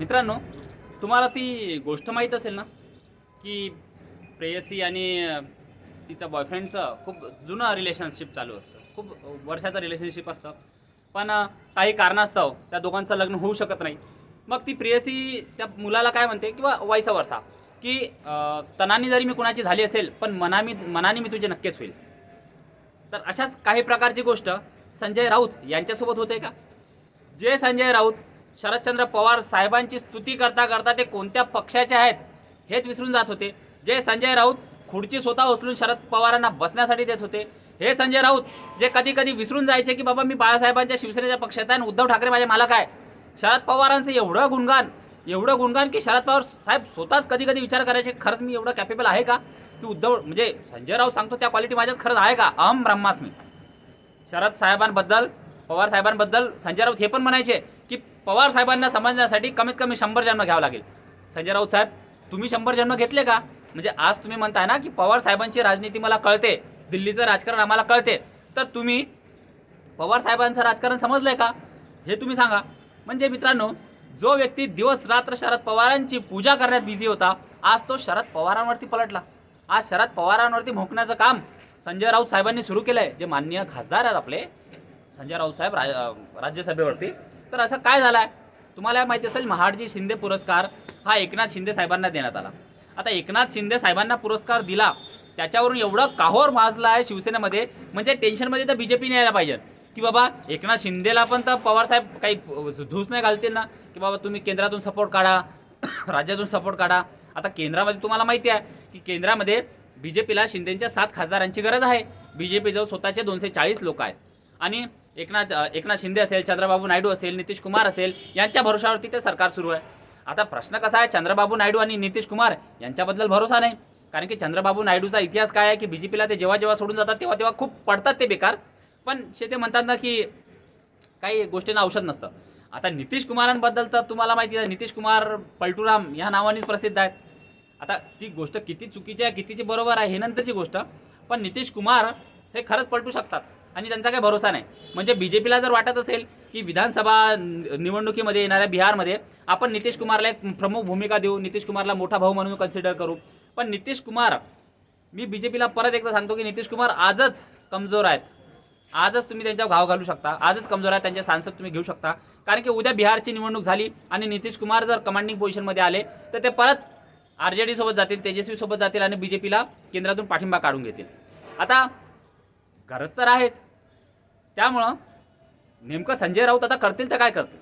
मित्रांनो तुम्हाला ती गोष्ट माहीत असेल ना की प्रेयसी आणि तिचा बॉयफ्रेंडचं खूप जुनं रिलेशनशिप चालू असतं. खूप वर्षाचं रिलेशनशिप असतं. पण काही कारणास्तव हो, त्या दोघांचं लग्न होऊ शकत नाही. मग ती प्रेयसी त्या मुलाला काय म्हणते किंवा वायसा वर्षा की तणाने जरी मी कुणाची झाली असेल पण मनामी मनाने मी तुझे नक्कीच होईल. तर अशाच काही प्रकारची गोष्ट संजय राऊत यांच्यासोबत होते का? जे संजय राऊत शरदचंद्र पवार साहेबांची स्तुती करता करता ते कोणत्या पक्षाचे आहेत हेच विसरून जात होते. जे संजय राऊत खुर्ची स्वतः उचलून शरद पवारांना बसण्यासाठी देत होते. हे संजय राऊत जे कधी कधी विसरून जायचे की बाबा मी बाळासाहेबांच्या शिवसेनेच्या पक्षात आहे आणि उद्धव ठाकरे माझे मालक आहे. शरद पवारांचं एवढं गुणगान एवढं गुणगान की शरद पवार साहेब स्वतःच कधी कधी विचार करायचे खरंच मी एवढं कॅपेबल आहे का? की उद्धव म्हणजे संजय राऊत सांगतो त्या क्वालिटी माझ्यात खरंच आहे का? अहम ब्रह्मास्मी. शरद साहेबांबद्दल पवार साहेबांबद्दल संजय राऊत हे पण म्हणायचे की पवार साहेबांना समजण्यासाठी कमीत कमी शंभर जन्म घ्यावं लागेल. संजय राऊत साहेब तुम्ही शंभर जन्म घेतले का? म्हणजे आज तुम्ही म्हणताय ना की पवार साहेबांची राजनीती मला कळते दिल्लीचं राजकारण आम्हाला कळते. तर तुम्ही पवार साहेबांचं राजकारण समजलंय का? हे तुम्ही सांगा. म्हणजे मित्रांनो जो व्यक्ती दिवस रात्र शरद पवारांची पूजा करण्यात बिझी होता आज तो शरद पवारांवरती पलटला. आज शरद पवारांवरती भोकण्याचं काम संजय राऊत साहेबांनी सुरू केलं आहे जे माननीय खासदार आहेत आपले संजय राऊत साहेब रा राज्यसभेवरती. तर असं काय झालं आहे तुम्हाला माहिती असेल महाडजी शिंदे पुरस्कार हा एकनाथ शिंदे साहेबांना देण्यात आला. आता एकनाथ शिंदे साहेबांना पुरस्कार दिला त्याच्यावरून एवढं काहोर माजलं आहे शिवसेनेमध्ये म्हणजे टेन्शनमध्ये तर बी जे पी यायला पाहिजे. की बाबा एकनाथ शिंदेला पण तर पवारसाहेब काही धूस नाही घालतील ना. की बाबा तुम्ही केंद्रातून सपोर्ट काढा राज्यातून सपोर्ट काढा. आता केंद्रामध्ये तुम्हाला माहिती आहे की केंद्रामध्ये बी जे पीला शिंदेच्या सात खासदारांची गरज आहे. बी जे पीजवळ स्वतःचे दोनशे चाळीस लोक आहेत. आणि एकनाथ एकनाथ शिंदे असेल चंद्रबाबू नायडू असेल नितीश कुमार असेल यांच्या भरोशावरती ते सरकार सुरू आहे. आता प्रश्न कसा आहे चंद्रबाबू नायडू आणि नितीश कुमार यांच्याबद्दल भरोसा नाही. कारण की चंद्रबाबू नायडूचा इतिहास काय आहे की बी जे पीला ते जेव्हा जेव्हा सोडून जातात तेव्हा तेव्हा खूप पडतात ते बेकार. पण शे ते म्हणतात ना की काही गोष्टींना औषध नसतं. आता नितीश कुमारांबद्दल तर तुम्हाला माहिती आहे नितीश कुमार पलटूराम ह्या नावानेच प्रसिद्ध आहेत. आता ती गोष्ट किती चुकीची आहे कितीची बरोबर आहे हे नंतरची गोष्ट. पण नितीश कुमार हे खरंच पलटू शकतात. आणि त्यांचा काही भरोसा नाही. म्हणजे बी जे पीला जर वाटत असेल की विधानसभा निवडणुकीमध्ये येणाऱ्या बिहारमध्ये आपण नितीश कुमारला एक प्रमुख भूमिका देऊ नितीश कुमारला मोठा भाऊ म्हणून कन्सिडर करू. पण नितीश कुमार मी बी जे पीला परत एकदा सांगतो की नितीश कुमार आजच कमजोर आहेत. आजच तुम्ही त्यांच्यावर घाव घालू शकता. आजच कमजोर आहे त्यांचे सांसद तुम्ही घेऊ शकता. कारण की उद्या बिहारची निवडणूक झाली आणि नितीश कुमार जर कमांडिंग पोझिशनमध्ये आले तर ते परत आर जे डीसोबत जातील तेजस्वीसोबत जातील आणि बी जे पीला केंद्रातून पाठिंबा काढून घेतील. आता गरज तर आहेच. त्यामुळं नेमकं संजय राऊत आता करतील तर काय करतील?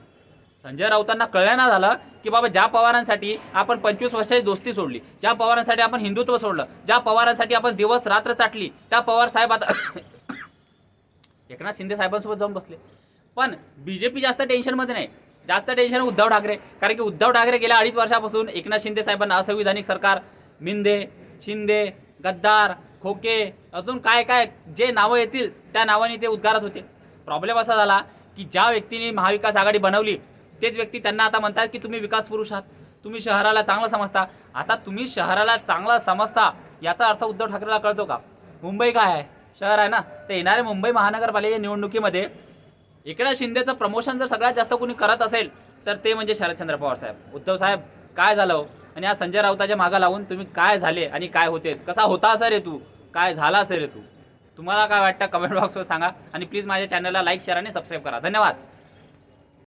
संजय राऊतांना कळण्यानं झालं की बाबा ज्या पवारांसाठी आपण पंचवीस वर्षाची दोस्ती सोडली ज्या पवारांसाठी आपण हिंदुत्व सोडलं ज्या पवारांसाठी आपण दिवस रात्र चाटली त्या पवार साहेब आता एकनाथ शिंदे साहेबांसोबत जाऊन बसले. पण बी जे पी जास्त टेन्शनमध्ये नाही. जास्त टेन्शन उद्धव ठाकरे कारण की उद्धव ठाकरे गेल्या अडीच वर्षापासून एकनाथ शिंदे साहेबांना असंविधानिक सरकार मिंदे शिंदे गद्दार खोके अजून काय काय जे नावं येतील त्या नावाने ते उद्गारत होते. प्रॉब्लेम असा झाला की ज्या व्यक्तीने महाविकास आघाडी बनवली तेच व्यक्ती त्यांना आता म्हणतात की तुम्ही विकास पुरुष आहात. तुम्ही शहराला चांगलं समजता. आता तुम्ही शहराला चांगला समजता याचा अर्थ उद्धव ठाकरेला कळतो का? मुंबई काय आहे? शहर आहे ना? तर येणाऱ्या मुंबई महानगरपालिका निवडणुकीमध्ये एकनाथ शिंदेचं प्रमोशन जर सगळ्यात जास्त कोणी करत असेल तर ते म्हणजे शरदचंद्र पवार साहेब. उद्धव साहेब काय झालं हो? आणि या संजय राऊताच्या मागं लावून तुम्ही काय झाले आणि काय होतेच कसा होता असं रे तू? काय झाला असं रे तू? तुम्हाला काय वाटतं? कमेंट बॉक्सवर सांगा. आणि प्लीज माझ्या चॅनलला लाईक शेअर आणि सबस्क्राईब करा. धन्यवाद.